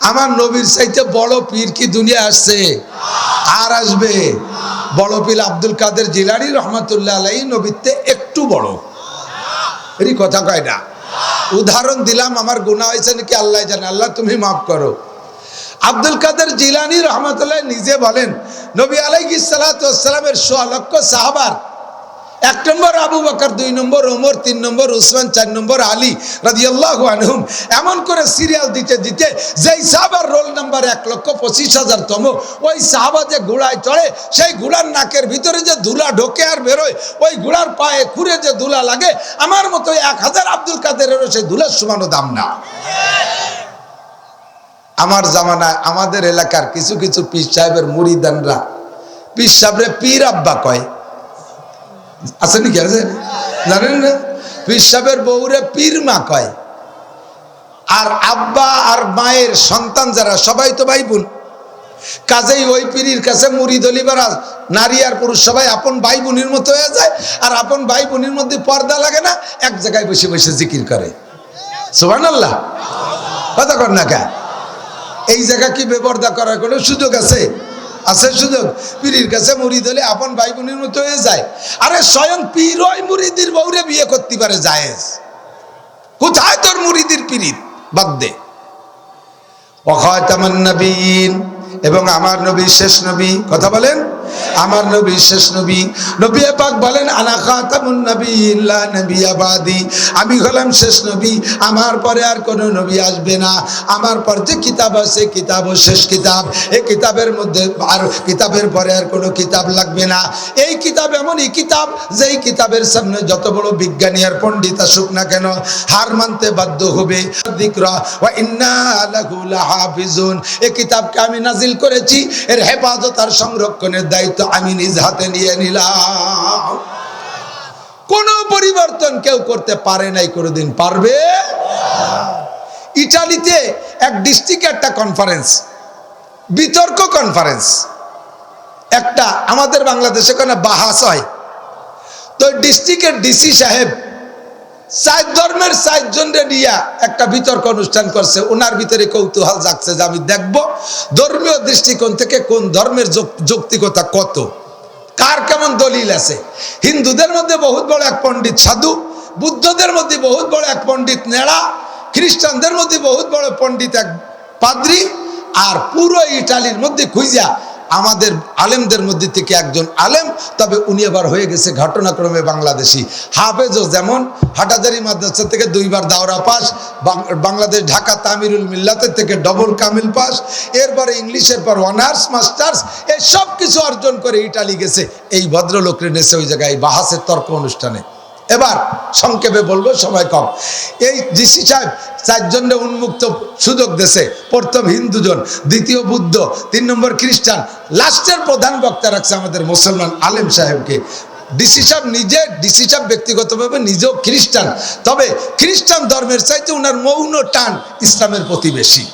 আমার নবীর চাইতে বড় পীর কি দুনিয়া আসছে? আর আসবে? বড় পীর আব্দুল কাদের জিলানি রহমতুল্লাহ আলাই নবীতে একটু বড়। এই কথা কয় না। উদাহরণ দিলাম, আমার গুণা হয়েছে নাকি আল্লাহ জানে। আল্লাহ তুমি মাফ করো। আব্দুল কাদের জিলানি রহমতুল্লাহ নিজে বলেন, নবী আলাইহি সালাতামের সোয়া লক্ষ সাহাবার এক নম্বর আবু বকর, দুই নম্বর ওমর, তিন নম্বর উসমান, চার নম্বর আলী রাদিয়াল্লাহু আনহুম। এমন করে সিরিয়াল দিতে দিতে যেই সাহাবার রোল নাম্বার এক লক্ষ পঁচিশ হাজার তম, ওই সাহাবা যে ঘোড়ায় চড়ে, সেই ঘোড়ার নাকের ভিতরে যে ধুলা ঢোকে আর বেরোয়, ওই ঘোড়ার পায়ে খুঁড়ে যে ধুলা লাগে, আমার মতো এক হাজার আব্দুল কাদেরেরও সেই ধুলার সমানও দাম না। আমার জামানায় আমাদের এলাকার কিছু কিছু পীর সাহেবের মুড়িদানরা, পীর সাহেবরে পীর আব্বা কয় আছে নাকি? আছে। জানেন না? পীর সাহেবের বউরে পীর মা কয়। আর আব্বা আর মায়ের সন্তান যারা, সবাই তো ভাই বোন। কাজেই ওই পীরির কাছে মুড়ি দলিবার নারী আর পুরুষ সবাই আপন ভাই বোনের মতো হয়ে যায়, আর আপন ভাই বোনের মধ্যে পর্দা লাগে না, এক জায়গায় বসে বসে জিকির করে। সোহান আল্লাহ কথা কর না কে? এই জায়গা কি বেপর্দা করার কোনো সুযোগ আছে? আছে সুযোগ পীরির কাছে মুড়ি হলে আপন ভাই বোনের মতো হয়ে যায়। আরে স্বয়ং পীর ওই মুড়িদির বউরে বিয়ে করতে পারে জায়েজ। কোথায় তোর মুড়িদির পীরিত? বাদ দে। ওখাতামান নবীন এবং আমার নবী শেষ নবী, কথা বলেন? আমার নবী শেষ নবী। নবী পাক বলেন, আনা খাতামুন নবী লা নবী আবাদি। আমি হলাম শেষ নবী। আমার পরে আর কোনো নবী আসবে না। আমার পর যে কিতাব আছে কিতাবও শেষ কিতাব। এই কিতাবের মধ্যে আর কিতাবের পরে আর কোনো কিতাব লাগবে না। এই কিতাব এমনই কিতাব, যেই কিতাবের সামনে যত বড় বিজ্ঞানী আর পণ্ডিত আসুক না কেন, হার মানতে বাধ্য হবে। এই কিতাবকে আমি নাজিল করেছি। এর হেফাজত আর সংরক্ষণের দায়িত্ব আমি নিজ হাতে নিয়ে নিলাম। কোনো পরিবর্তন কেউ করতে পারে নাই, কোনোদিন পারবে ইটালিতে এক ডিস্ট্রিক্ট একটা কনফারেন্স বিতর্ক কনফারেন্স একটা আমাদের বাংলাদেশে কোনো বাহাস হয়। তো ডিস্ট্রিক্টের ডিসি সাহেব চার ধর্মের চারজনরে নিয়ে একটা বিতর্ক অনুষ্ঠান করছে ওনার ভিতরে কৌতূহল জাগছে যে আমি দেখব ধর্মীয় দৃষ্টিকোণ থেকে কোন ধর্মের যৌক্তিকতা কত। কার কেমন দলিল আছে? হিন্দুদের মধ্যে বহুত বড় এক পণ্ডিত সাধু, বুদ্ধদের মধ্যে বহুত বড় এক পণ্ডিত নেড়া, খ্রিস্টানদের মধ্যে বহুত বড় পণ্ডিত এক পাদ্রি, আর পুরো ইটালির মধ্যে খুঁজা আমাদের আলেমদের মধ্যে থেকে একজন আলেম, তবে উনি আবার হয়ে গেছে ঘটনাক্রমে বাংলাদেশি। হাফেজও যেমন হাটাজারি মাদ্রাসা থেকে দুইবার দাওরা পাস বাংলাদেশ ঢাকা তামিরুল মিল্লাতের থেকে ডবল কামিল পাস, এরপরে ইংলিশের পর অনার্স, মাস্টার্স, এই সব কিছু অর্জন করে ইটালি গেছে। এই ভদ্রলোক নেছে ওই জায়গায় বাহাসের তর্ক অনুষ্ঠানে। এবার সংক্ষেপে বলব, সময় কম। এই ডিসি সাহেব চারজনে উন্মুক্ত সুযোগ দেশে প্রথম হিন্দুজন, দ্বিতীয় বুদ্ধ, তিন নম্বর খ্রিস্টান, লাস্টের প্রধান বক্তা রাখছে আমাদের মুসলমান আলেম সাহেবকে। ডিসি সাহেব নিজে, ডিসি সাহেব ব্যক্তিগতভাবে নিজেও খ্রিস্টান। তবে খ্রিস্টান ধর্মের চাইতে ওনার মৌন টান ইসলামের প্রতি বেশি।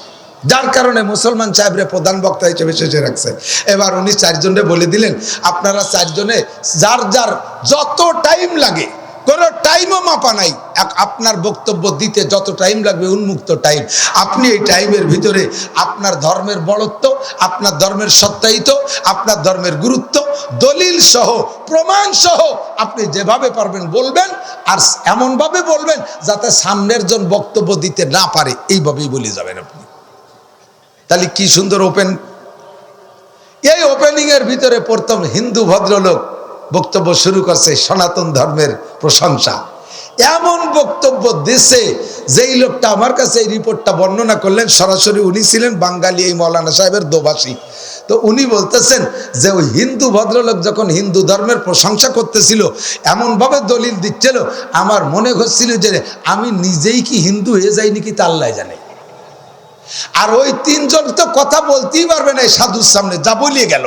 যার কারণে মুসলমান সাহেবরে প্রধান বক্তা হিসেবে শেষে রাখছে। এবার উনি চারজনে বলে দিলেন, আপনারা চারজনে যার যার যত টাইম লাগে কোনো টাইমও মাপা নাই। এক- আপনার বক্তব্য দিতে যত টাইম লাগবে, উন্মুক্ত টাইম আপনি এই টাইমের ভিতরে আপনার ধর্মের বড়ত্ব আপনার ধর্মের সত্যায়িত আপনার ধর্মের গুরুত্ব, দলিল সহ, প্রমাণ সহ আপনি যেভাবে পারবেন বলবেন আর এমনভাবে বলবেন যাতে সামনের জন বক্তব্য দিতে না পারে। এইভাবেই বলে যাবেন আপনি। তাহলে কি সুন্দর ওপেন এই ওপেনিংয়ের ভিতরে প্রথম হিন্দু ভদ্রলোক বক্তব্য শুরু করছে সনাতন ধর্মের প্রশংসা। এমন বক্তব্য দেশে যেই লোকটা আমার কাছে এই রিপোর্টটা বর্ণনা করলেন, সরাসরি উনি ছিলেন বাঙালি এই মৌলানা সাহেবের দোভাষী। তো উনি বলতেছেন যে ওই হিন্দু ভদ্রলোক যখন হিন্দু ধর্মের প্রশংসা করতেছিল, এমনভাবে দলিল দিচ্ছিল, আমার মনে হচ্ছিল যে আমি নিজেই কি হিন্দু হয়ে যাই নাকি তা আল্লাহ জানে। আর ওই তিনজন তো কথা বলতেই পারবে না সাধুর সামনে, যা বলিয়ে গেল।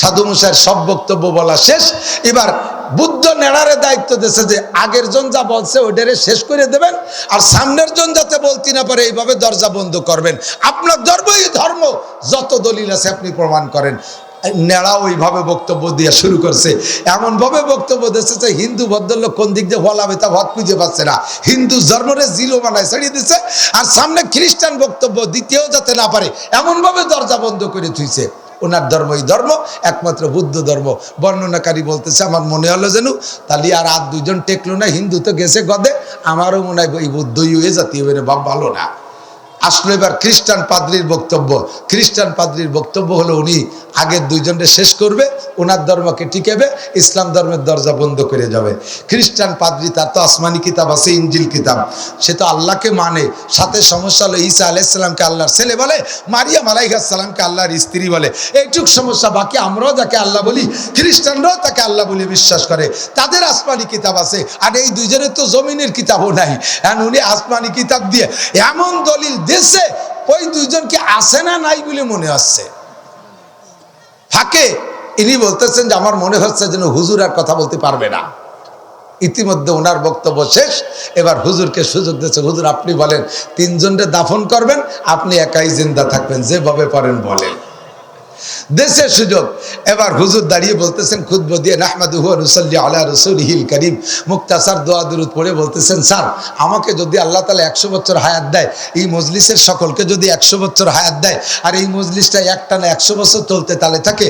সাধু মুসার সব বক্তব্য বলা শেষ। এবার বুদ্ধ নেড়ারে দায়িত্ব দিয়েছে যে আগের জন যা বলছে ওইটারে শেষ করে দেবেন, আর সামনের জন যাতে বলতে না পারে এইভাবে দরজা বন্ধ করবেন। আপনার ধর্মই ধর্ম, যত দলিল আছে আপনি প্রমাণ করেন। নেড়া ওইভাবে বক্তব্য দিয়ে শুরু করছে। এমনভাবে বক্তব্য দিচ্ছে যে হিন্দু ভদ্রলোক কোন দিক দিয়ে ফলাবে তা ভদ খুঁজে পাচ্ছে না। হিন্দু ধর্মরে জিরো বানায় ছাড়িয়ে দিচ্ছে আর সামনে খ্রিস্টান বক্তব্য দ্বিতীয় যাতে না পারে, এমনভাবে দরজা বন্ধ করে থুইছে। ওনার ধর্ম এই ধর্ম, একমাত্র বুদ্ধ ধর্ম। বর্ণনাকারী বলতেছে, আমার মনে হলো যেন তাহলে আর আর দুজন টেকলো না, হিন্দু তো গেছে গদে, আমারও মনে হয় এই বুদ্ধই হয়ে বেড়ে বাপ ভালো না। আসলো এবার খ্রিস্টান পাদ্রির বক্তব্য। খ্রিস্টান পাদ্রির বক্তব্য হলো উনি আগের দুইজনকে শেষ করবে, ওনার ধর্মকে টিকেবে, ইসলাম ধর্মের দরজা বন্ধ করে যাবে। খ্রিস্টান পাদ্রি তার তো আসমানি কিতাব আছে, ইঞ্জিল কিতাব। সে তো আল্লাহকে মানে। সাথে সমস্যা হলো ঈসা আলাইসাল্লামকে আল্লাহর ছেলে বলে মারিয়া মালাইসাল্লামকে আল্লাহর স্ত্রী বলে। এইটুক সমস্যা বাকি, আমরাও যাকে আল্লাহ বলি, খ্রিস্টানরাও তাকে আল্লাহ বলে বিশ্বাস করে। তাদের আসমানি কিতাব আছে, আর এই দুইজনের তো জমিনের কিতাবও নাই। এখন উনি আসমানি কিতাব দিয়ে এমন দলিল দেশে ওই দুজনকে আসে না নাই বলে মনে হচ্ছে? ফাঁকে ইনি বলতেছেন যে আমার মনে হচ্ছে যেন হুজুর আর কথা বলতে পারবে না। ইতিমধ্যে ওনার বক্তব্য শেষ। এবার হুজুরকে সুযোগ দিচ্ছে হুজুর, আপনি বলেন তিনজনকে দাফন করবেন, আপনি একাই জিন্দা থাকবেন, যেভাবে পারেন বলেন। দেশের সুযোগ। এবার হুজুর দাঁড়িয়ে বলতেছেন খুদ্ দিয়ে নাহমাদুহু রুসল্লি আল্লাহ রসুলহিল করিম। মুক্তাসার দোয়া দুরুদ পড়ে বলতেছেন, স্যার, আমাকে যদি আল্লাহ তালা একশো বছর হায়াত দেয়, এই মজলিসের সকলকে যদি একশো বছর হায়াত দেয়, আর এই মজলিসটা একটা না একশো বছর চলতে তালে থাকে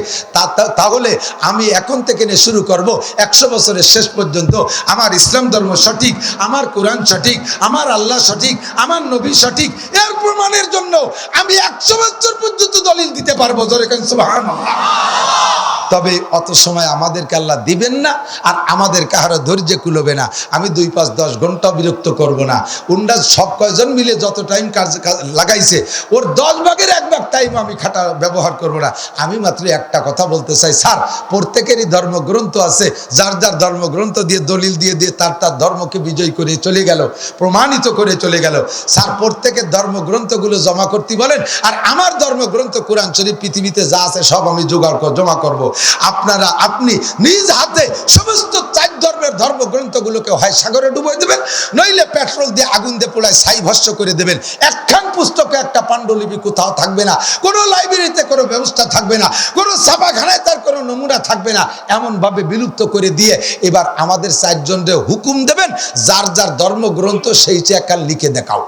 তাহলে আমি এখন থেকে নিয়ে শুরু করব একশো বছরের শেষ পর্যন্ত। আমার ইসলাম ধর্ম সঠিক, আমার কোরআন সঠিক, আমার আল্লাহ সঠিক, আমার নবী সঠিক, এর প্রমাণের জন্য আমি একশো বছর পর্যন্ত দলিল দিতে পারব। জোরে কেন সুবহানাল্লাহ। তবে অত সময় আমাদেরকে আল্লাহ দিবেন না, আর আমাদের কাহারও ধৈর্য কুলবে না। আমি দুই পাঁচ দশ ঘণ্টা বিরক্ত করব না। উন্ডা সব কয়জন মিলে যত টাইম কাজ লাগাইছে, ওর দশ ভাগের এক ভাগ টাইম আমি খাটা ব্যবহার করব না। আমি মাত্র একটা কথা বলতে চাই, স্যার, প্রত্যেকেরই ধর্মগ্রন্থ আছে। যার যার ধর্মগ্রন্থ দিয়ে, দলিল দিয়ে দিয়ে তার তার ধর্মকে বিজয় করে চলে গেল, প্রমাণিত করে চলে গেল। স্যার, প্রত্যেকের ধর্মগ্রন্থগুলো জমা করতে বলেন, আর আমার ধর্মগ্রন্থ, কোরআন শরীফ, পৃথিবীতে যা আছে সব আমি জোগাড় জমা করব। আপনারা আপনি নিজ হাতে সমস্ত চার ধর্মের ধর্মগ্রন্থগুলোকে হয় সাগরে ডুবই দেবেন, নইলে পেট্রোল দিয়ে আগুন দিয়ে পোলায় ছাই ভস্য করে দেবেন। একখান পুস্তকে একটা পাণ্ডুলিপি কোথাও থাকবে না, কোনো লাইব্রেরিতে কোনো ব্যবস্থা থাকবে না, কোনো ছাপাখানায় তার কোনো নমুনা থাকবে না। এমনভাবে বিলুপ্ত করে দিয়ে এবার আমাদের চারজনরে হুকুম দেবেন, যার যার ধর্মগ্রন্থ সেই চেয়ে লিখে দেখাও।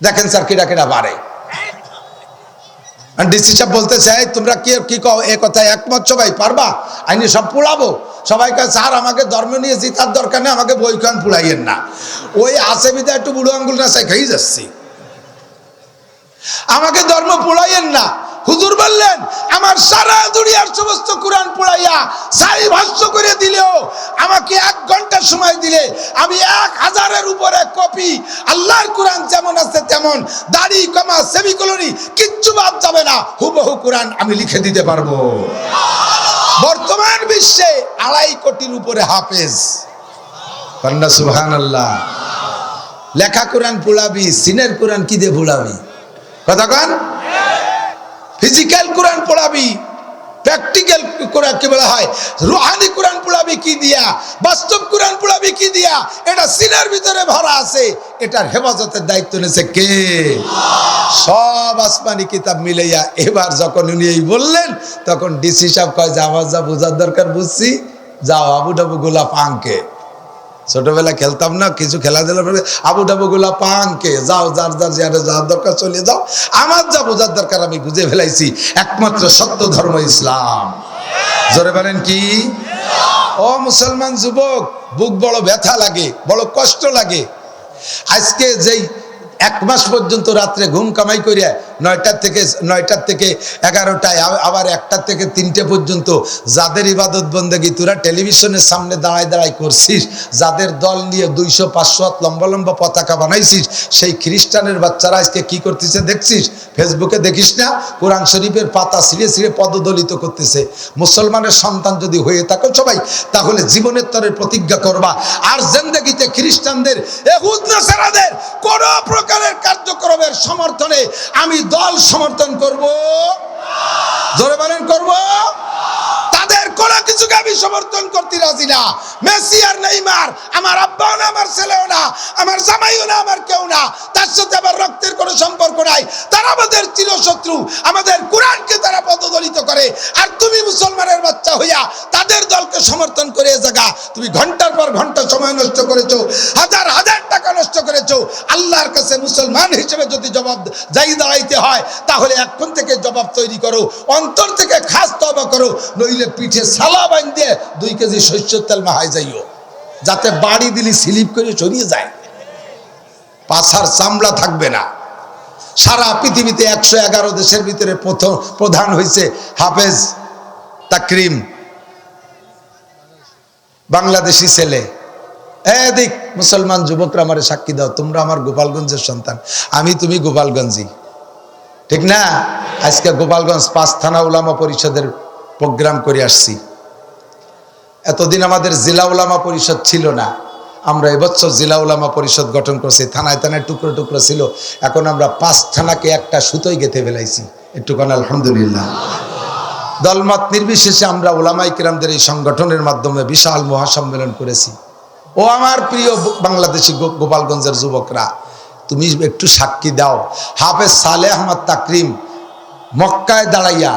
দেখেন স্যার কিরা কিরা বাড়ে। ডিসি সাহেব বলতে চাই তোমরা কি কি কও? এ কথা একমত সবাই? পারবা? আইনি সব পোড়াবো? সবাইকে, স্যার, আমাকে ধর্ম নিয়ে জিতার দরকার নেই, আমাকে বইখান পুড়াইয়েন না। ওই আছে বিদা একটু বুড়ো আঙ্গুল না শেখাই যাচ্ছি। আমাকে ধর্ম পোড়াইয়েন না। হুজুর বললেন, আমার সারা দুনিয়ার সমস্ত কোরআন পড়াইয়া সাই ভাষ্য করে দিলেও আমাকে এক ঘণ্টা সময় দিলে আমি এক হাজারের উপরে কপি আল্লাহর কোরআন যেমন আছে তেমন, দাড়ি, কমা, সেমিকলনি কিচ্ছু বাদ যাবে না। হুবহু কোরআন আমি লিখে দিতে পারব। বর্তমান বিশ্বে আড়াই কোটির উপরে হাফেজ। কন্যা সুবহান আল্লাহ লেখা কোরআন পোড়াবি, সিনের কোরআন কি দিয়ে পোড়াবি কথা কন। ফিজিক্যাল কোরআন পড়াবি প্র্যাকটিক্যাল কি বলা হয়? রুহানি কোরআন পড়াবি কি দিয়া? বাস্তব কোরআন পড়াবি কি দিয়া? এটা সিনার ভিতরে ভরা আছে, এটার হেফাজতের দায়িত্ব নিয়েছে কে? সব আসমানি কিতাব মিলাইয়া এবার যখন উনি এই বললেন, তখন ডিসি সাহেব কয় যে, আমার যা বোঝার দরকার বুঝছি, যাও আবু ডাবু গোলাপ আঙ্কে ছোটবেলা খেলতাম না, কিছু খেলাধুলা আবু ডাবুগুলা পানকে, যাও, যার যার যার যার দরকার চলে যাও। আমার যা বোঝার দরকার আমি বুঝে ফেলাইছি, একমাত্র সত্য ধর্ম ইসলাম। জোরে বলেন কি? ও মুসলমান যুবক, বুক বড় ব্যথা লাগে, বড় কষ্ট লাগে। আজকে যেই এক মাস পর্যন্ত রাত্রে ঘুম কামাই করে নয়টার থেকে নয়টার থেকে এগারোটায় আবার একটার থেকে তিনটে পর্যন্ত যাদের ইবাদত বন্দেগি, তোরা টেলিভিশনের সামনে দাঁড়ায় দাঁড়ায় করছিস, যাদের দল নিয়ে দুইশো, পাঁচশো হাত লম্বা লম্বা পতাকা বানাইছিস, সেই খ্রিস্টানের বাচ্চারা আজকে কি করতেছে দেখছিস? ফেসবুকে দেখিস না? কোরআন শরীফের পাতা ছিঁড়ে ছিঁড়ে পদদলিত করতেছে। মুসলমানের সন্তান যদি হয়ে থাকো সবাই, তাহলে জীবনের তরে প্রতিজ্ঞা করবা। আর জেন্দেগিতে খ্রিস্টানদের, এহুদ কোন প্রকারের কার্যক্রমের সমর্থনে আমি দল সমর্থন করব। জোরে করব? তাদের কোন কিছুকে আমি সমর্থন করতে রাজি না। মেসি আর নেইমার, আমার আব্বাও না, আমার ছেলেও না, আমার জামাইও না, আমার কেউ না, তার সাথে আমার রক্তের কোনো সম্পর্ক নাই। তারা আমাদের চিরশত্রু, আমাদের কোরআনকে তারা পদদলিত করে। আর তুমি মুসলমানের বাচ্চা হইয়া তাদের দলকে সমর্থন করে জায়গা, তুমি ঘণ্টার পর ঘণ্টা সময় নষ্ট করেছ, হাজার হাজার টাকা নষ্ট করেছ। আল্লাহর কাছে মুসলমান হিসেবে যদি জবাব যাই দাঁড়াইতে হয়, তাহলে এখন থেকে জবাব তৈরি করো, অন্তর থেকে খাস তবা করো, নইলে পিঠে সালা বাইন দুই কেজি শস্যের তেল মাহাই যাইও। যাতে বাড়ি দিলি স্লিপ করে সরিয়ে যায়। পাছার চামড়া থাকবে না। সারা পৃথিবীতে একশো এগারো দেশের ভিতরে প্রথম, প্রধান হয়েছে হাফেজ তাকরিম। বাংলাদেশি ছেলে। এদিক মুসলমান যুবকরা আমারে সাক্ষী দাও, তোমরা আমার গোপালগঞ্জের সন্তান। আমি তুমি গোপালগঞ্জি ঠিক না? আজকে গোপালগঞ্জ পাঁচ থানা উলামা পরিষদের প্রোগ্রাম করে আসছি। এতদিন আমাদের জেলা উলামা পরিষদ ছিল না। আমরা এবছর জেলা উলামা পরিষদ গঠন করছি। থানায় থানায় টুকরো টুকরো ছিল। এখন আমরা পাঁচ থানাকে একটা সুতোই গেঁথে ফেলাইছি। একটুখান আলহামদুলিল্লাহ। দলমত নির্বিশেষে আমরা ওলামাই কিরামদের এই সংগঠনের মাধ্যমে বিশাল মহাসম্মেলন করেছি। ও আমার প্রিয় বাংলাদেশি গোপালগঞ্জের যুবকরা, তুমি একটু সাক্ষী দাও। হাফেজ সালে আহমদ তাকরিম মক্কায় দাঁড়াইয়া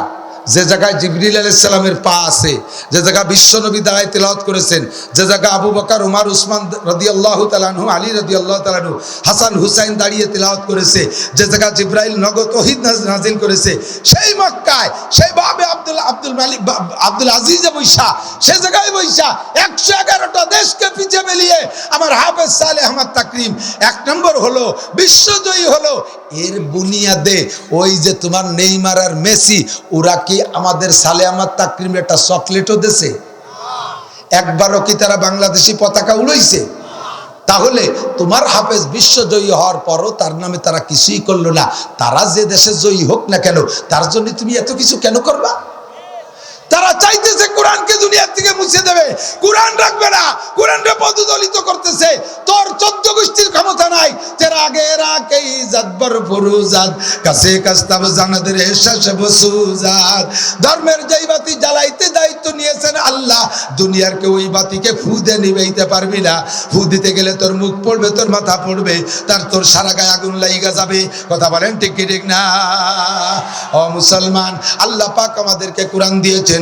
যে জায়গায় জিবরিল আলাইসালামের পা আছে, যে জায়গা বিশ্বনবী দাঁড়ায় তেলাওয়াত করেছেন, যে জায়গা আবু বকার, উমার, উসমান রদি আল্লাহ তালানহু আলী রদি আল্লাহ তালানহু হাসান, হুসাইন দাঁড়িয়ে তেলাওয়াত করেছে, যে জায়গা জিব্রাইল নগদ ওহিদ নাজ- নাজিল করেছে, সেই মক্কায়, সেই বাবে আব্দুল আব্দুল মালিক আব্দুল আজিজে বৈশা, সে জায়গায় বৈশা একশো এগারোটা দেশকে পিছিয়ে মিলিয়ে আমার হাফেজ সালে আহমদ তাকরিম, এক নম্বর হলো, বিশ্বজয়ী হলো এর বুনিয়াদে ওই যে তোমার নেইমার আর মেসি, ওরা কি আমাদের সালে আমার তাকরিম একটা চকলেটও দেশে একবারও কি তারা বাংলাদেশি পতাকা উড়াইছে? তাহলে তোমার হাফেজ বিশ্বজয়ী হওয়ার পরও তার নামে তারা কিছুই করল না। তারা যে দেশে জয়ী হোক না কেন, তার জন্য তুমি এত কিছু কেন করবা? তারা চাইতেছে কোরআনকে দুনিয়ার থেকে মুছে দেবে। কোরআন রাখবে না, কোরআনকে পদদলিত করতেছে। তোর চোদ্দ গোষ্ঠীর ক্ষমতা নাই তেরা আগে রাকেই জাতবর ফুরুজাত কাছে কাস্তাব জানাদের শেষ বসুজাত ধর্মের যেই বাতি জ্বালাইতে দায়িত্ব নিয়েছেন আল্লাহ, দুনিয়ার কেউ ওই বাতিকে ফু দিয়ে নিবেইতে পারবি না। ফু দিতে গেলে তোর মুখ পড়বে, তোর মাথা পড়বে, তার তোর সারা গায়ে আগুন লাইগা যাবে। কথা বলেন ঠিক ঠিক না? ও মুসলমান, আল্লাহ পাক আমাদেরকে কোরআন দিয়েছেন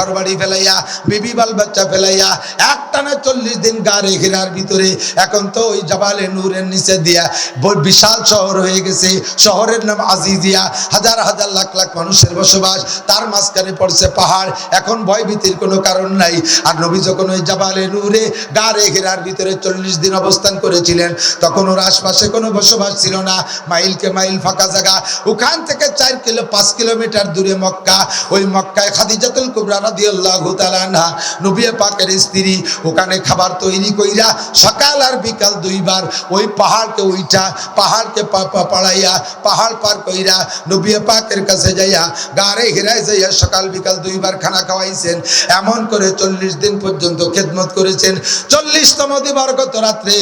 ঘর বাড়ি ফেলাইয়া, বিবি বাল বাচ্চা ফেলাইয়া একটানা চল্লিশ দিন গারে ঘেরার ভিতরে। এখন তো ওই জাবালে নূরের নিচে দিয়া বিশাল শহর হয়ে গেছে। শহরের নাম আজিজিয়া। হাজার হাজার লাখ লাখ মানুষের বসবাস। তার মাঝখানে পড়ছে পাহাড়। এখন ভয় ভীতির কোনো কারণ নাই। আর নবী যখন ওই জাবালে নূরে গারে ঘেরার ভিতরে চল্লিশ দিন অবস্থান করেছিলেন, তখন ওর আশপাশে কোনো বসবাস ছিল না। মাইলকে মাইল ফাঁকা জায়গা। ওখান থেকে চার কিলো, পাঁচ কিলোমিটার দূরে মক্কা। ওই মক্কায় খাদিজাতুল কুবরা স্ত্রী ওখানে খাবার তৈরি কইরা সকাল আর বিকাল দুইবার ওই পাহাড়কে পাহাড়কে পাড়াইয়া পাহাড় পার কইরা নবী পাকের কাছে যাইয়া হিরায় যাইয়া সকাল বিকাল দুইবার খানা খাওয়াইছেন। এমন করে চল্লিশ দিন পর্যন্ত খেদমত করেছেন। চল্লিশতম দিবাগত রাত্রে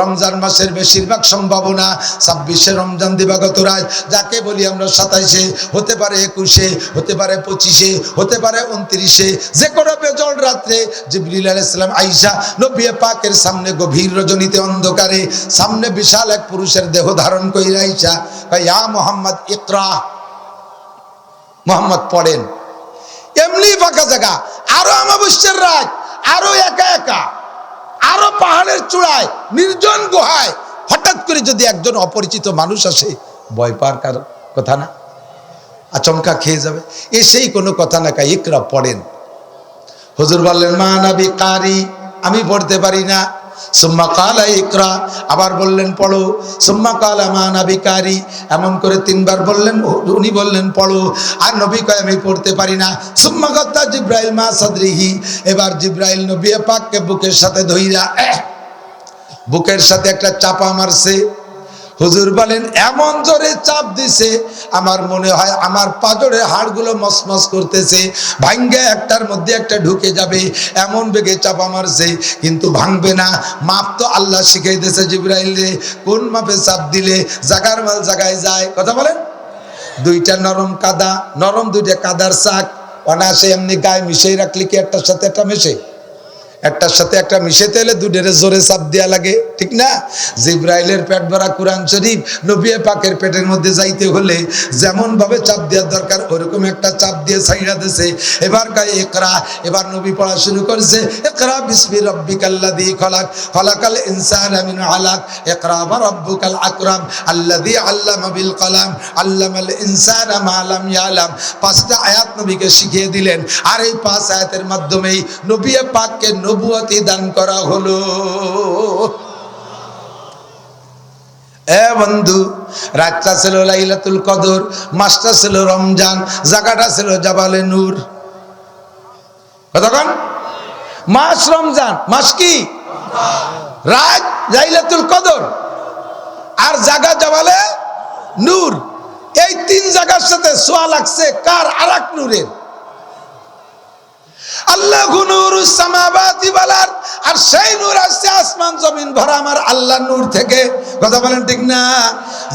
রমজান মাসের বেশিরভাগ সম্ভাবনা ছাব্বিশে রমজান দিবাগত রাত, যাকে বলি আমরা সাতাইশে, হতে পারে একুশে, হতে পারে পঁচিশে, হতে পারে উনত্রিশে যে কোনো বেজল রাত্রে জিবরিল আলাইসালাম আইসা নবী পাকের সামনে গভীর রজনীতে অন্ধকারে সামনে বিশাল এক পুরুষের দেহ ধারণ কইরা আইসা ইয়া মোহাম্মদ, ইকরা। মোহাম্মদ পড়েন। এমনি ফাঁকা জায়গা। আরও আমাবস্যের রাত, আরও একা একা, আরও পাহাড়ের চূড়ায়, নির্জন গুহায়। হঠাৎ করে যদি একজন অপরিচিত মানুষ আসে, ভয় পাওয়ার কথা না? আচমকা খেয়ে যাবে। এসেই কোনো কথা না কাই, ইকরা পড়েন। হজুর বললেন, মা নাবি কারি, আমি পড়তে পারি না। সুম্মা কালা ইকরা, আবার বললেন, পড়ো। সুম্মা কালা, মা নাবি কারি। এমন করে তিনবার বললেন, উনি বললেন, পড়ো। আর নবী কয়, আমি পড়তে পারি না। সুম্মা গত্তা জিব্রাইল, মা সাদরিহি। এবার জিব্রাইল নবী পাককে বুকের সাথে ধইরা, বুকের সাথে একটা চাপা মারছে। হুজুর বলেন, এমন জোরে চাপ দিছে, আমার মনে হয় আমার পাজরে হাড়গুলো মসমস করতেছে, ভাঙ্গে একটার মধ্যে একটা ঢুকে যাবে, এমন বেগে চাপা মারছে কিন্তু ভাঙবে না। মাপ তো আল্লাহ শিখাই দিয়েছে জিব্রাইলে কোন মাপে চাপ দিলে জাগার মাল জাগায় যায়? কথা বলেন? দুইটা নরম কাদা, নরম দুইটা কাদার শাক, অনায়াসে এমনি গায়ে মিশিয়ে রাখলে কি একটার সাথে একটা মেশে? একটার সাথে একটা মিশেতে এলে দুডের জোরে চাপ দেওয়া লাগে, ঠিক না? জিব্রাইলের পেট ভরা কোরআন শরীফ নবিয়ে পাকের পেটের মধ্যে যাইতে হলে যেমন ভাবে চাপ দেওয়ার দরকার, ওরকম একটা চাপ দিয়ে ছাইড়া দিছে। এবার গায়ে একরা এবার নবী পড়া শুরু করেছে একরা বিসমি রব্বিকাল্লাযী খলাক, খলাকাল ইনসানা মিন আলাক একরা ওয়া রব্বুকাল আকরাম আল্লা আল্লাযী আল্লামা বিল কলাম, আল্লামাল ইনসানা মা লাম ইয়ালাম। পাঁচটা আয়াত নবীকে শিখিয়ে দিলেন, আর এই পাঁচ আয়াতের মাধ্যমেই নবী পাককে নবুয়তি দান করা হলো। এ বন্ধু, রাতটা ছিল লাইলাতুল কদর, মাসটা ছিল রমজান জায়গাটা ছিল জাবালে নূর। কতক্ষণ মাস রমজান, মাস কি? রাত লাইলাতুল কদর আর জাগা জাবালে নূর। এই তিন জায়গার সাথে সোয়া লাগছে কার? আরাক নূরের। আল্লাহ নূর সামাবাতি বালার আর সেই নূর আসছে আসমান জমিন ভরা আমার আল্লাহ নূর থেকে। কথা বলেন ঠিক না?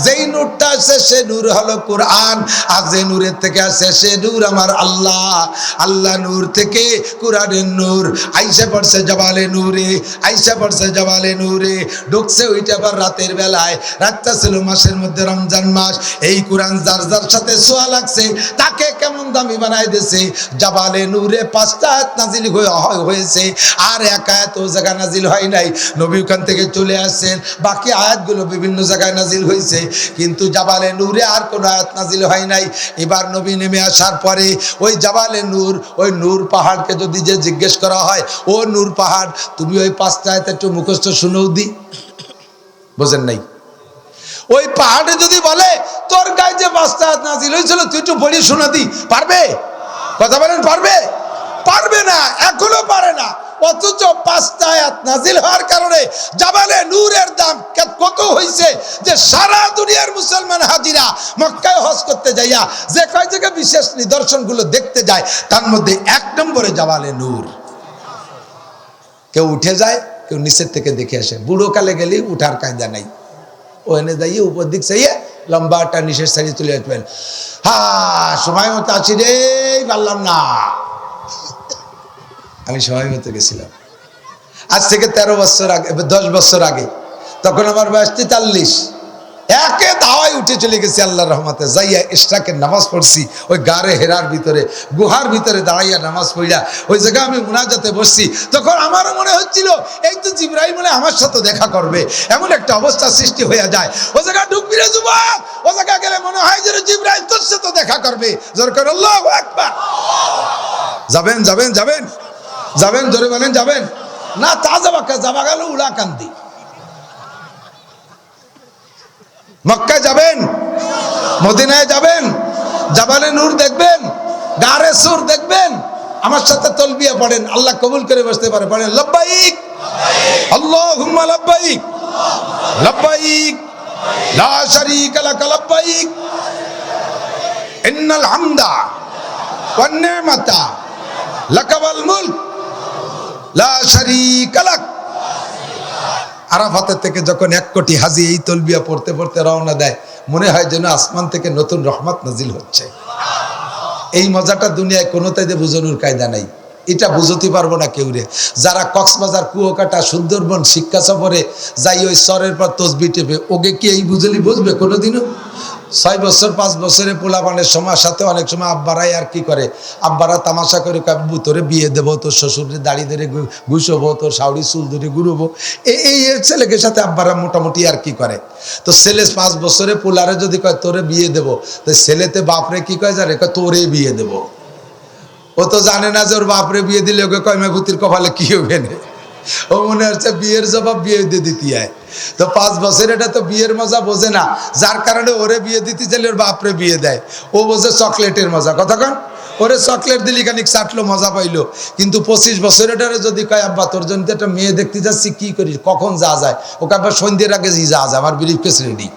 যেই নূরটা আসছে সে নূর হলো কোরআন। আর যে নূরের থেকে আসছে সে নূর আমার আল্লাহ। আল্লাহ নূর থেকে কোরআনের নূর। আইসা পড়ছে জবালে নূরে, আইসা পড়ছে জবালে নূরে। ঢুকছে ওইটা আবার রাতের বেলায়। রাতটা ছিল মাসের মধ্যে রমজান মাস। এই কোরআন যার যার সাথে সোয়া লাগছে, তাকে কেমন দামি বানাই দিয়েছে জাবালে নূরে পাঁচটা আয়াত নাজিল হয়েছে। আর এক আয়াত ও জায়গায় নাজিল হয় নাই। নবী ওখান থেকে চলে আসছেন বাকি আয়াতগুলো বিভিন্ন জায়গায় নাজিল হয়েছে। কিন্তু জাবালে নূরে আর কোনো আয়াত নাজিল হয় নাই। এবার নবী নেমে আসার পরে ওই জাবালে নূর, ওই নূর পাহাড়কে যদি যে জিজ্ঞেস করা হয়, ও নূর পাহাড়, তুমি ওই পাঁচটা আয়াত একটু মুখস্থ শুনেও দি। বোঝেন নাই। ওই পাহাড়ে যদি বলে, তোর গায়ে যে পাঁচটা আয়াত নাজিল হয়েছিল, তুই একটু পড়িয়ে শোনা দি। পারবে? কথা বলেন, পারবে? পারবে না, এখনও পারে না। অথচ পাঁচটা আয়াত নাজিল হওয়ার কারণে জাবালে নূরের দাম কত হয়েছে যে সারা দুনিয়ার মুসলমান হাজিরা মক্কায় হজ করতে যাইয়া যে কয় জায়গায় বিশেষ নিদর্শনগুলো দেখতে যায়, তার মধ্যে এক নম্বরে জাবালে নূর। কেউ উঠে যায়, কেউ নিচের থেকে দেখে আসে। বুড়ো কালে গেলে উঠার কায়দা নাই। ওখানে যাইয়ে উপর দিক চাইয়ে লম্বাটা নিচের সাইডে চলে আসবেন। হা সময় মতো আছি রে, পারলাম না। আমি সবাই মতো গেছিলাম। আজ থেকে তেরো বছর আগে দশ বছর আগে, তখন আমার বয়স তেতাল্লিশ। একে ধাওয়ায় উঠে চলে গেছি আল্লাহ রহমতে, যাইয়া ইস্টাকে নামাজ পড়ছি, ওই গারে হেরার ভিতরে, গুহার ভিতরে দাঁড়াইয়া নামাজ পড়িয়া, ওই জায়গায় আমি মুনাজাতে বসছি। তখন আমারও মনে হচ্ছিল, এই তো জিব্রাহিম বলে আমার সাথে দেখা করবে, এমন একটা অবস্থা সৃষ্টি হয়ে যায়। ও জায়গা ঢুকবি রে যুবক, ও জায়গা গেলে মনে হয় যে জিব্রাহিম তোর সাথে দেখা করবে। জোর করে যাবেন যাবেন যাবেন। যাবেন জোরে বলেন যাবেন? না, তা যাবা যাবা গেল উড়া কান্দি মক্কায় যাবেন? মদিনায় যাবেন? জাবালে নূর দেখবেন? গারে সুর দেখবেন? আমার সাথে তলবিয়া পড়েন, আল্লাহ কবুল করে বসতে পারে। পড়েন, লব্বাইক আল্লাহ লব্বাইক লব্বাইক, লা শারীকা লাক লব্বাইক, ইন্নাল হামদা ওয়ান নি'মাতা লাকাল মুলক আরাফাতের থেকে যখন এক কোটি হাজি এই তলবিয়া পড়তে পড়তে রওনা দেয়, মনে হয় যেন আসমান থেকে নতুন রহমত নাজিল হচ্ছে। এই মজাটা দুনিয়ায় কোনোটাই যে বুঝানোর কায়দা নাই। এটা বুঝতে পারব না কেউ রে। যারা কক্সবাজার, কুয়োকাটা, সুন্দরবন শিক্ষা সফরে যাই ওই স্বরের পর তসবি টেপে, ওকে কি এই বুঝলি বুঝবে কোনোদিনও? ছয় বছর, পাঁচ বছরে পোলাপানের সময় সাথে অনেক সময় আব্বারাই আর কি করে? আব্বারা তামাশা করে কাবু তোরে বিয়ে দেবো, তোর শ্বশুরের দাড়ি ধরে ঘুষবো, তোর শাউরি চুল ধরে ঘুরবো এই এই ছেলেকে সাথে আব্বারা মোটামুটি আর কি করে? তো ছেলে পাঁচ বছরে পোলারে যদি কয়, তোরে বিয়ে দেবো, তো ছেলেতে বাপরে কি কয় জানে? কয়, তোরে বিয়ে দেবো। ও তো জানে না যে ওর বাপরে বিয়ে দিলে ওকে কয়, মেঘুতির কপালে কি হবে না? ও মনে হচ্ছে বিয়ের জবাব বিয়ে দিয়ে দিতে হয় তো পাঁচ বছর এটা তো বিয়ের মজা বোঝে না। যার কারণে ওরে বিয়ে দিতে চাইলে ওর বাপরে বিয়ে দেয়। ও বোঝে চকলেটের মজা। কতক্ষণ ওরে চকলেট দিলি খানিক চাটলো মজা পাইলো। কিন্তু পঁচিশ বছরেটারে যদি কয়, আব্বা, তোর জন্য একটা মেয়ে দেখতে যাচ্ছি, কি করিস? কখন যা যায়? ওকে আবার সন্ধ্যের আগে জি, যা যায় আমার ব্রিফ কেস রেডি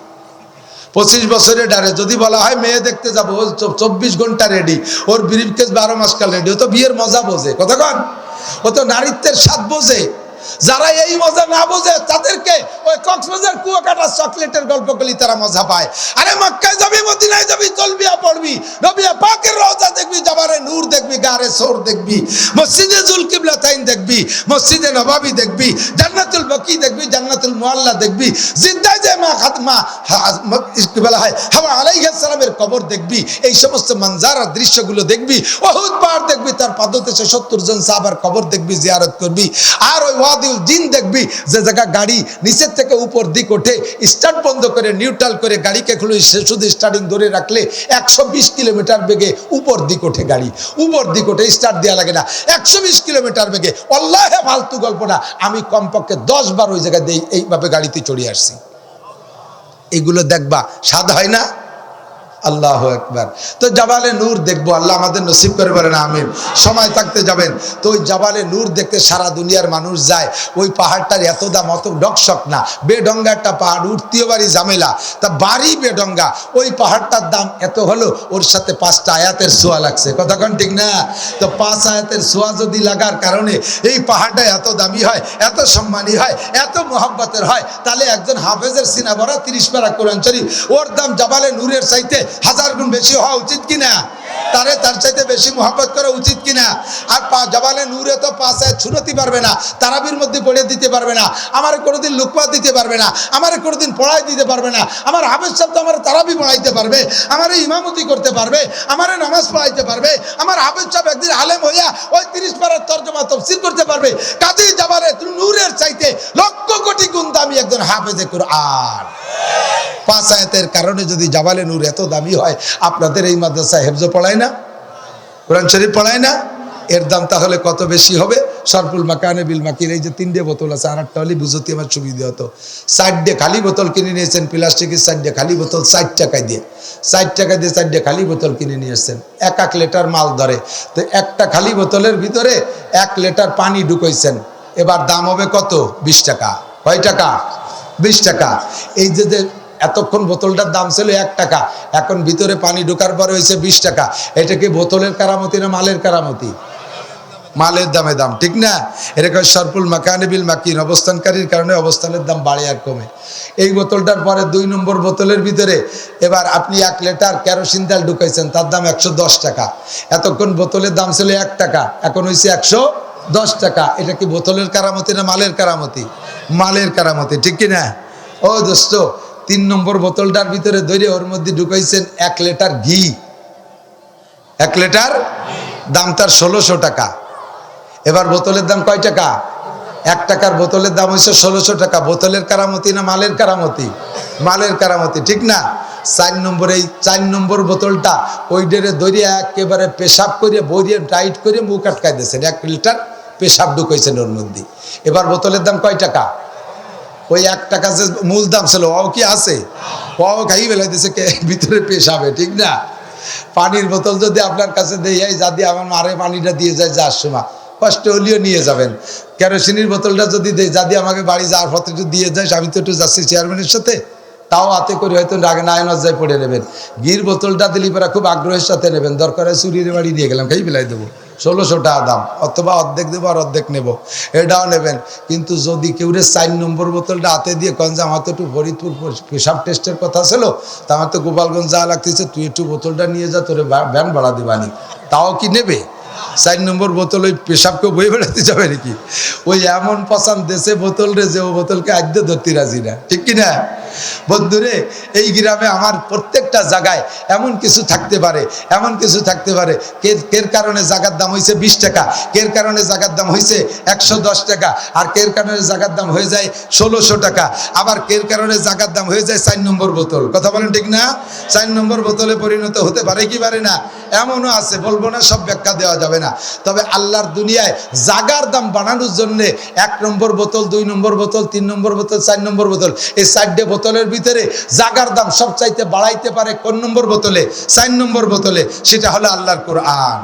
পঁচিশ বছরের ডারে যদি বলা হয়, মেয়ে দেখতে যাব, ও চব্বিশ ঘণ্টা রেডি ওর ব্রিফ কেস বারো মাস কাল রেডি ও তো বিয়ের মজা বোঝে। কথা কতক্ষণ ও তো নারীত্বের স্বাদ বোঝে। যারা এই মজা না বোঝে, তাদেরকে ওই কক্সবাজার কুয়াকাটা চকলেটের গল্পগুলি তারা মজা পায়। আরে মক্কায় যাবি, মদিনায় যাবি তলবিয়া পড়বি। নবিয়া পাকের রওজা দেখবি জাবারে নূর দেখবি গারে সোর দেখবি। মসজিদে জুল কিবলা তাইন দেখবি, মসজিদে নবাবি দেখবি, জান্নাতুল বকি দেখবি, জান্নাতুল মুআল্লা দেখবি, জিদ্দায় যে মা খাতমা কি বলা হয়, হাওয়া আলাইহিস সালামের কবর দেখবি, এই সমস্ত মঞ্জারা দৃশ্যগুলো দেখবি বহুত পাহাড় দেখবি, তার পাদদেশে সত্তর জন সাহাবার কবর দেখবি, জিয়ারত করবি। আর ওই ওয়াদিল জিন দেখবি, যে জায়গা গাড়ি নিচের থেকে উপর দিক ওঠে, স্টার্ট বন্ধ করে নিউট্রাল করে গাড়িকে খুলে শুধু স্টার্টিং ধরে রাখলে একশো বিশ কিলোমিটার বেগে উপর দিক ওঠে গাড়ি। উপর দিক ওঠে স্টার্ট দেওয়া লাগে না। একশো বিশ কিলোমিটার বেগে, অল্লাহে ফালতু গল্প না, আমি কমপক্ষে দশ বার ওই জায়গায় দিয়ে এইভাবে গাড়িতে চড়িয়ে আসছি। এগুলো দেখবা, স্বাদ হয় না? আল্লাহ একবার তো জাবালে নূর দেখব, আল্লাহ আমাদের নসিব করে বলেন, আমিন। সময় থাকতে যাবেন, তো ওই জাবালে নূর দেখতে সারা দুনিয়ার মানুষ যায়। ওই পাহাড়টার এত দাম, অত ডকশক না। বেডঙ্গা একটা পাহাড় উঠতেও বাড়ি ঝামেলা। তা বাড়ি বেডঙ্গা, ওই পাহাড়টার দাম এত হলো, ওর সাথে পাঁচটা আয়াতের সোয়া লাগছে। কতক্ষণ ঠিক না? তো পাঁচ আয়াতের সোয়া যদি লাগার কারণে এই পাহাড়টা এত দামি হয়, এত সম্মানী হয়, এত মোহাব্বতের হয়, তাহলে একজন হাফেজের সিনা ভরা তিরিশ পারা কোরআন ওর দাম জাবালে নূরের চাইতে হাজার গুণ বেশি হওয়া উচিত কিনা? তারে তার চাইতে বেশি মোহাব্বত করা উচিত কিনা? আর পা জাবালে নূরে তো পাশায় ছুনতি পারবে না, তারাবির মধ্যে পড়ে দিতে পারবে না, আমার কোনোদিন লুকপা দিতে পারবে না, আমার কোনোদিন পড়াই দিতে পারবে না, আমার সাহেব তো আমার তারাবি পড়াইতে পারবে, আমার ইমামতি করতে পারবে, আমার নামাজ পড়াইতে পারবে, আমার হাফেজ সাহেব একদিন আলেম হইয়া ওই তিরিশ পারার তর্জমা তফসিল করতে পারবে কাজেই জাবালে নূরের চাইতে লক্ষ কোটি গুণ দামি একজন হাফেজে আর পাঁচ আয়াতের কারণে যদি জাবালে নূর এত দামি হয়, আপনাদের এই মাদ্রাসা হেফজ পড়ায় না? কোরআন শরীফ পড়ায় না? এর দাম তাহলে কত বেশি হবে? সরপুল মাকানে বিল মাকির এই যে তিনটে বোতল আছে আর একটা হলে বুঝতে আমার সুবিধা হতো। চারটে খালি বোতল কিনে নিয়েছেন প্লাস্টিকের চারটে খালি বোতল, ষাট টাকায় দিয়ে। ষাট টাকা দিয়ে চারটে খালি বোতল কিনে নিয়ে এসছেন। এক এক লিটার মাল ধরে। তো একটা খালি বোতলের ভিতরে এক লিটার পানি ঢুকাইছেন। এবার দাম হবে কত? বিশ টাকা। কয় টাকা? বিশ টাকা। এই যে এতক্ষণ বোতলটার দাম ছিল এক টাকা। এখন ভিতরে পানি ঢোকার পরে হয়েছে বিশ টাকা। এটা কি বোতলের কারামতি না মালের কারামতি? মালের দামে দাম, ঠিক না? এরকম সরপুল মাকানিবিল মাকিন অবস্থানকারীর কারণে অবস্থানের দাম বাড়ে আর কমে। এই বোতলটার পরে দুই নম্বর বোতলের ভিতরে এবার আপনি এক লিটার কেরোসিন তেল ঢুকাইছেন, তার দাম একশো দশ টাকা। এতক্ষণ বোতলের দাম ছিল এক টাকা, এখন হয়েছে একশো দশ টাকা। এটা কি বোতলের কারামতি না মালের কারামতি? মালের কারামতি, ঠিক কি না ও দোস্ত তিন নম্বর বোতলটার ভিতরে ধরে ওর মধ্যে ঢুকাইছেন এক লিটার ঘি। এক লিটার দাম তার ষোলোশো টাকা। এবার বোতলের দাম কয় টাকা? এক টাকার বোতলের দাম হচ্ছে ষোলোশো টাকা। বোতলের কারামতি না মালের কারামতি? মালের কারামতি, ঠিক না? চার নম্বর এই চার নম্বর বোতলটা ওই ডেরে দরিয়া একেবারে পেশাব করে বইয়ে টাইট করে মুখ আটকাই দিয়েছেন। এক লিটার পেশাব ঢুকাইছেন ওর মধ্যে। এবার বোতলের দাম কয় টাকা? ওই এক টাকা যে মূল দাম ছিল ও কি আছে? ও খাই বেলা দিছে কে? ভিতরে পেশাবে, ঠিক না? পানির বোতল যদি আপনার কাছে দেয় যদি আমার মারে পানিটা দিয়ে যায়, যার সময়। কষ্ট হলেও নিয়ে যাবেন। কেরোসিনের বোতলটা যদি দেয় যদি আমাকে বাড়ি যাওয়ার পথে একটু দিয়ে যায় আমি তো একটু যাচ্ছি চেয়ারম্যানের সাথে। তাও হাতে করে হয়তো রাগে নায়নাজ যায় পড়ে নেবেন। গির বোতলটা দিলি পরে খুব আগ্রহের সাথে নেবেন। দরকার হয় চুরির বাড়ি নিয়ে গেলাম খাই বেলাই দেবো। ষোলোশো টাকা দাম, অথবা অর্ধেক দেবো আর অর্ধেক নেব। এটাও নেবেন। কিন্তু যদি কেউ রে চার নম্বর বোতলটা হাতে দিয়ে কন যে আমার তো একটু ফরিদপুর পেশাব টেস্টের কথা ছিল, তা আমার তো গোপালগঞ্জ যা লাগতেছে, তুই একটু বোতলটা নিয়ে যা, তোরে ভ্যান ভাড়া দিবানি। তাও কি নেবে? চার নম্বর বোতল ওই পেশাবকে বই বেড়াতে যাবে নাকি? ওই এমন পছন্দ দেশে বোতল রে যে ও বোতলকে আদ্য ধরতে রাজি না। ঠিক কিনা? বন্ধুরে, এই গ্রামে আমার প্রত্যেকটা জায়গায় এমন কিছু থাকতে পারে, এমন কিছু থাকতে পারে। কের কের কারণে জাগার দাম হয়েছে বিশ টাকা, কের কারণে জাগার দাম হয়েছে একশো দশ টাকা, আর কের কারণে জাগার দাম হয়ে যায় ষোলোশো টাকা, আবার কের কারণে জাগার দাম হয়ে যায় চার নম্বর বোতল। কথা বলেন ঠিক না? চার নম্বর বোতলে পরিণত হতে পারে কি পারে না? এমনও আছে, বলব না, সব ব্যাখ্যা দেওয়া যাবে না। তবে আল্লাহর দুনিয়ায় জাগার দাম বাড়ানোর জন্যে এক নম্বর বোতল, দুই নম্বর বোতল, তিন নম্বর বোতল, চার নম্বর বোতল, এই চারটে বোতলের ভিতরে জাগার দাম সব চাইতে বাড়াইতে পারে কোন নম্বর বোতলে? চার নম্বর বোতলে, সেটা হলো আল্লাহর কোরআন।